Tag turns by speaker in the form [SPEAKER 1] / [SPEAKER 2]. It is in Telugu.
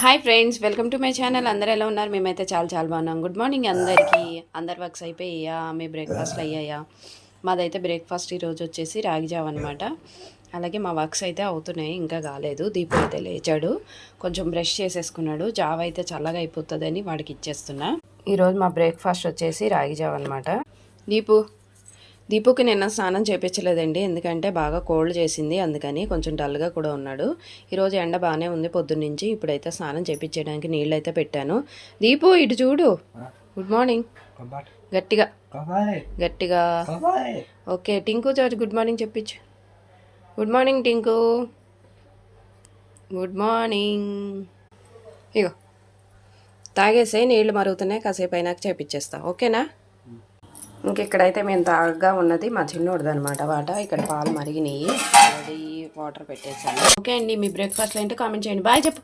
[SPEAKER 1] Hi friends welcome to my channel అందరు ఎలా ఉన్నారు? మేమైతే చాలా చాలా బాగున్నాం. గుడ్ మార్నింగ్ అందరికీ. అందరి వర్క్స్ అయిపోయాయా? మీ బ్రేక్ఫాస్ట్లు అయ్యాయా? మాదైతే బ్రేక్ఫాస్ట్ ఈరోజు వచ్చేసి రాగిజావ్ అనమాట అలాగే మా వర్క్స్ అయితే అవుతున్నాయి ఇంకా కాలేదు. దీపం అయితే లేచాడు. కొంచెం బ్రష్ చేసేసుకున్నాడు. జావ అయితే చల్లగా అయిపోతుందని వాడికి ఇచ్చేస్తున్నా. ఈరోజు మా బ్రేక్ఫాస్ట్ వచ్చేసి రాగి జావ అనమాట దీపు దీపుకి నిన్న స్నానం చేపించలేదండి. ఎందుకంటే బాగా కోల్డ్ చేసింది. అందుకని కొంచెం డల్గా కూడా ఉన్నాడు. ఈరోజు ఎండ బాగానే ఉంది పొద్దున్నుంచి. ఇప్పుడైతే స్నానం చేపించడానికి నీళ్ళు అయితే పెట్టాను. దీపు ఇటు చూడు. గుడ్ మార్నింగ్ గట్టిగా. గట్టిగా. Okay Tinku Chotu good morning చెప్పించు good morning Tinku. Good morning ఇగో తాగేసే నీళ్ళు మరుగుతున్నాయి. కాసేపు అయినాక చేపించేస్తా. ఓకేనా? ఇంక ఇక్కడైతే మేము తాగగా ఉన్నది మా చిన్నోడిది అనమాట వాట. ఇక్కడ పాలు మరిగినాయి. ఆల్రెడీ వాటర్ పెట్టేసాను ఓకే అండి మీ బ్రేక్ఫాస్ట్ ఏంటో కామెంట్ చేయండి. బాయ్ చెప్పు.